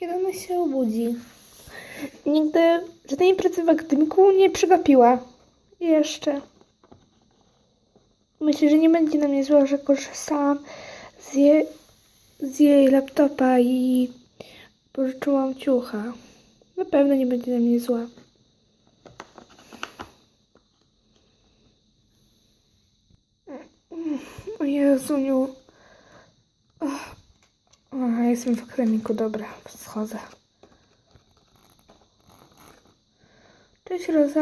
kiedy ona się obudzi. Nigdy żadnej pracy w akademiku nie przegapiła. Jeszcze. Myślę, że nie będzie na mnie zła, że korzystałam z, je, z jej laptopa i pożyczyłam ciucha. Na pewno nie będzie na mnie zła. O Jezuniu. Jestem w akademiku, dobra, schodzę. Cześć Roza.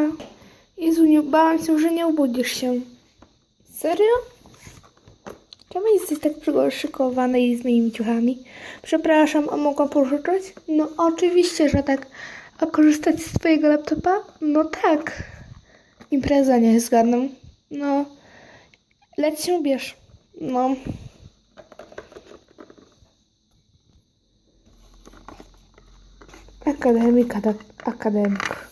Jezuniu, bałam się, że nie obudzisz się. Serio? Czemu jesteś tak przygoszykowana i z moimi ciuchami? Przepraszam, a mogłam pożyczyć? No oczywiście, że tak. A korzystać z twojego laptopa? No tak. Impreza nie zgadną. No. Leć się bierz. No. Akademik, akademik.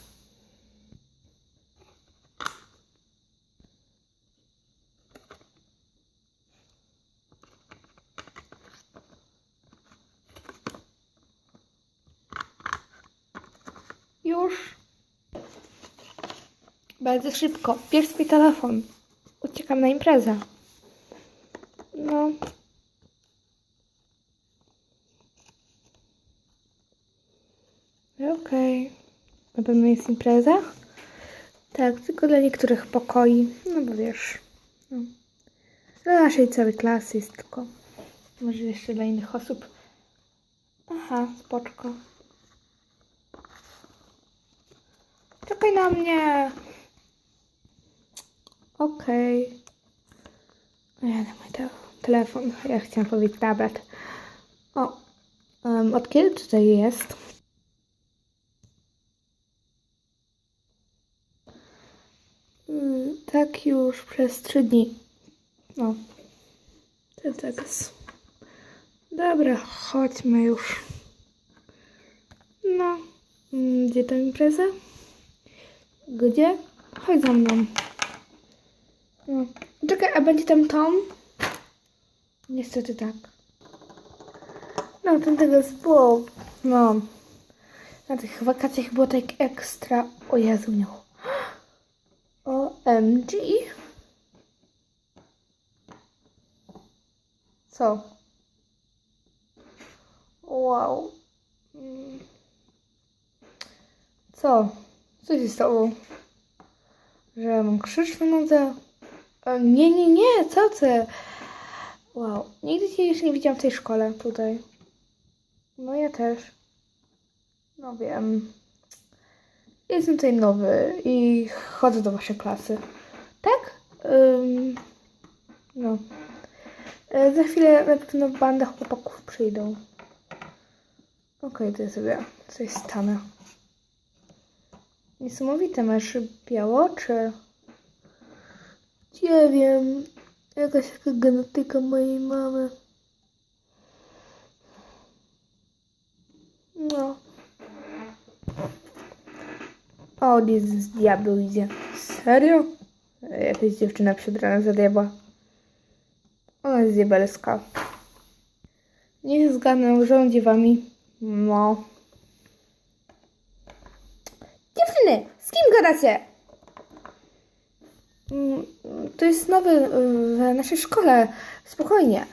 Już. Bardzo szybko. Bierz swój telefon. Uciekam na imprezę. No. Okej. Na pewno jest impreza? Tak, tylko dla niektórych pokoi. No bo wiesz. No. Dla naszej całej klasy jest tylko. Może jeszcze dla innych osób. Aha, spoczko. Czekaj na mnie. Okej. Okay. Ja na mój te telefon. Ja chciałam powiedzieć tablet. O. Um, od kiedy tutaj jest? Mm, tak już przez trzy dni. No. To teraz. Dobra, chodźmy już. No. Mm, Gdzie ta impreza? Gdzie? Chodź za mną. No. Czekaj, a będzie tam Tom? Niestety tak. No, ten tego było. No. Na tych wakacjach było tak ekstra. O Jezu, nie. OMG. Co? Wow. Co? Co się stało? Że mam krzyż na nodze? E, Nie, nie, nie, co ty? Wow, nigdy cię jeszcze nie widziałam w tej szkole tutaj. No ja też. No wiem. Jestem tutaj nowy i chodzę do waszej klasy. Tak? Ym, no. E, Za chwilę na pewno banda chłopaków przyjdą. Okej, to ja sobie coś stanę. Niesamowite, masz biało, czy... Nie wiem. Jakaś taka genetyka mojej mamy. No. O, Jezus, diabeł idzie. Serio? Jakaś dziewczyna przebrana za diabła. Ona jest diabelska. Niech zgadnę, rządzi wami. No. Dziewczyny, z kim gadacie? Mm, To jest nowy y, w naszej szkole. Spokojnie.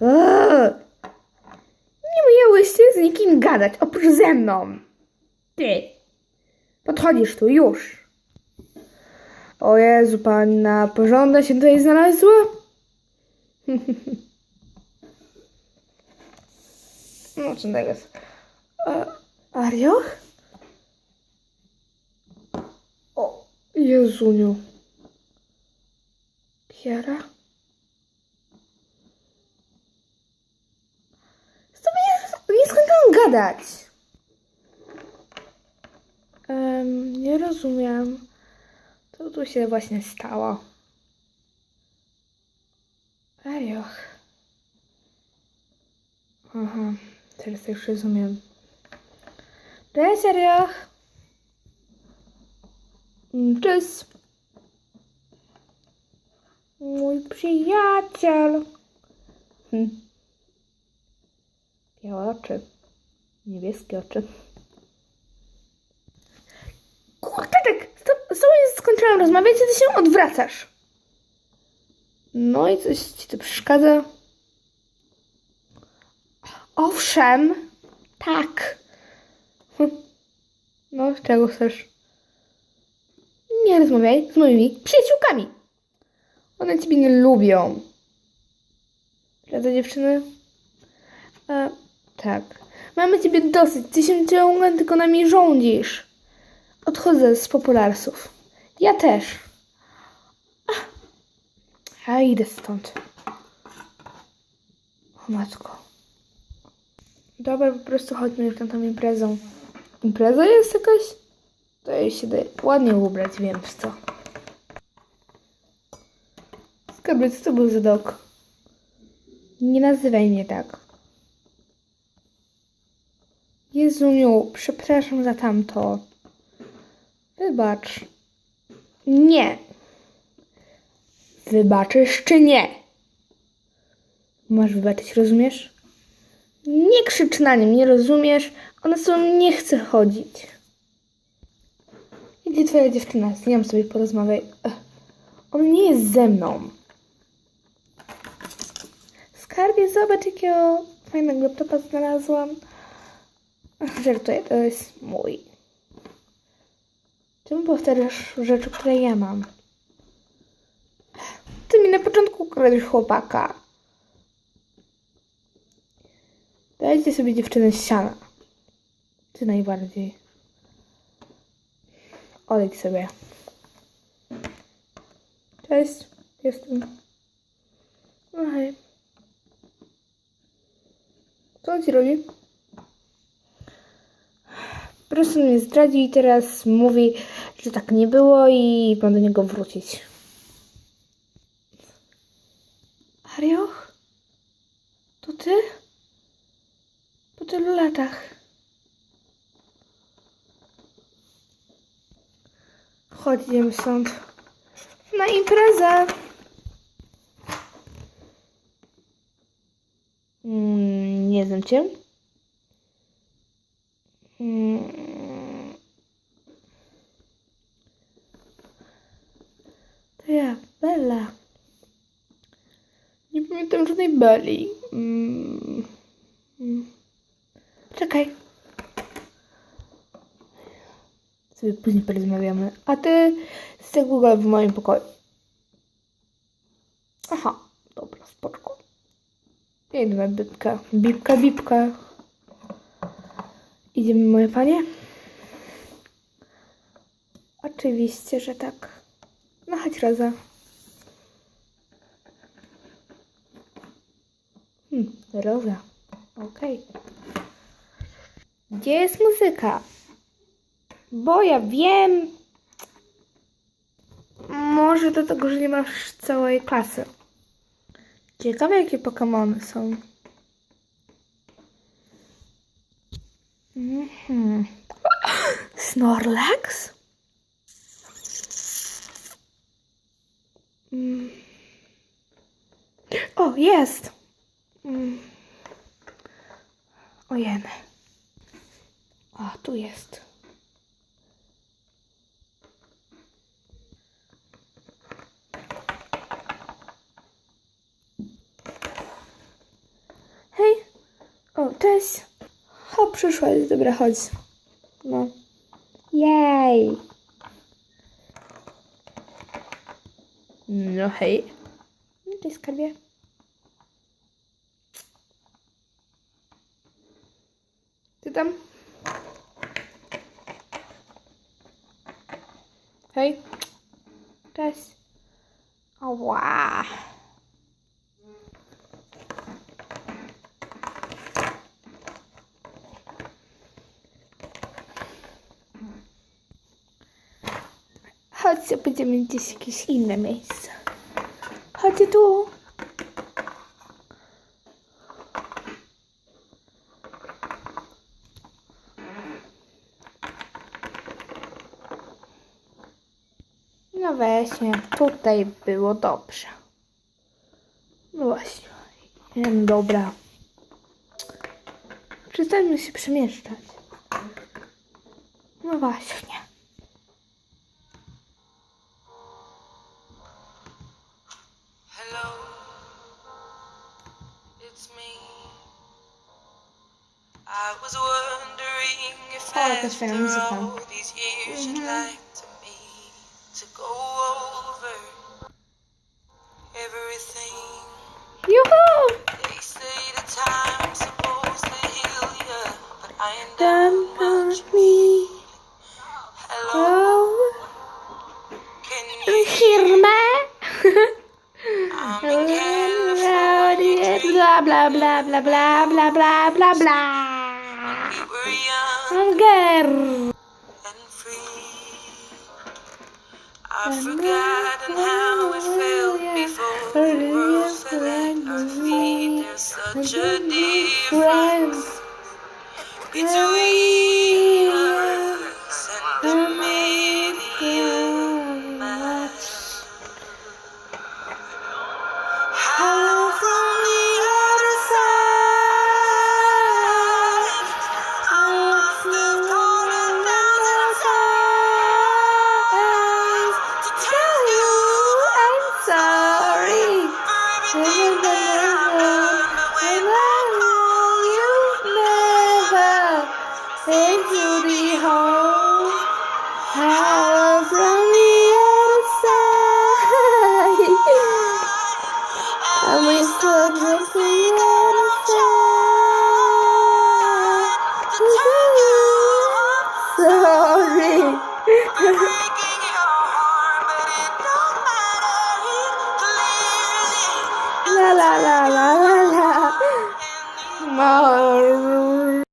Eee. Nie miałyście z nikim gadać, oprócz ze mną. Ty. Podchodzisz tu, już. O Jezu, panna porządna się tutaj znalazła? No, co tego jest? Arioch? O, Jezuniu. Kiara? Z tobą nie, nie skończyłam gadać. Em, nie rozumiem. Co tu się właśnie stało? Ejoch. Aha, teraz już rozumiem. Cześć, Arioch. Mm, Cześć. Mój przyjaciel. Hm. Białe oczy. Niebieskie oczy. Kurczaczek! Stop, z tobą nie skończyłam rozmawiać, ty się odwracasz. No i coś ci to przeszkadza? Owszem, tak. No, czego chcesz? Nie rozmawiaj z moimi przyjaciółkami. One ciebie nie lubią. Prawda, dziewczyny? E, tak. Mamy ciebie dosyć. Ty się ciągle tylko nami rządzisz. Odchodzę z popularsów. Ja też. Ach. Ja idę stąd. O matko. Dobra, po prostu chodźmy już na tą imprezę. Impreza jest jakaś? To jej się daje ładnie ubrać, wiem w co. Skarbie, co to był za dok? Nie nazywaj mnie tak. Jezuniu, przepraszam za tamto. Wybacz. Nie. Wybaczysz czy nie? Masz wybaczyć, rozumiesz? Nie krzycz na nim, nie rozumiesz? Ona tobą nie chce chodzić. Gdzie twoja dziewczyna? Z nią sobie porozmawiaj. Ech, On nie jest ze mną. Skarbie, zobacz jakiego fajnego topa znalazłam. Żartuję, to jest mój. Czemu powtarzasz rzeczy, które ja mam? Ty mi na początku ukradłeś chłopaka. Dajcie sobie dziewczynę z siana. Ty najbardziej. Odejdź sobie. Cześć, jestem. No hej. Co on ci robi? Po prostu mnie zdradzi i teraz mówi, że tak nie było i mam do niego wrócić. Arioch? To ty? Po tylu latach. Chodź, idziemy stąd. Na imprezę. Mm, nie znam cię. Mm. To ja, Bella. Nie Belli. Mm. Czekaj. Sobie później porozmawiamy. A ty z Google w moim pokoju. Aha, dobra, spoczko. Idę na bibkę. Bibka, bibka. Idziemy, moje panie? Oczywiście, że tak. No chodź, Roza. Hmm, Roza. Okej. Gdzie jest muzyka? Bo ja wiem. Może do tego, że nie masz całej klasy. Ciekawe, jakie Pokémony są. Mhm. Snorlax? Mm. O, jest! Mm. Ojeny. O, tu jest. Hej! O, cześć! O, przyszłaś, dobra, chodź. No. Jej! No hej. No, Cześć, skarbie. Ty tam? Hej. Cześć. Ała. Chodźcie, pójdziemy gdzieś w jakieś inne miejsce. Chodźcie tu. No właśnie, tutaj było dobrze. No właśnie, wiem, dobra. Przestańmy się przemieszczać. No właśnie. Hello, it's me. I was wondering if after all these years you'd like to me to go over everything. Yoo-hoo! They say the time's supposed to heal ya, but I ain't done much. Me. Hello? Can you hear me? I'm. Blah, blah, blah, blah, blah, blah, blah, blah, blah. I'm good. I've forgotten how it felt before the world fell at our feet. There's such a difference between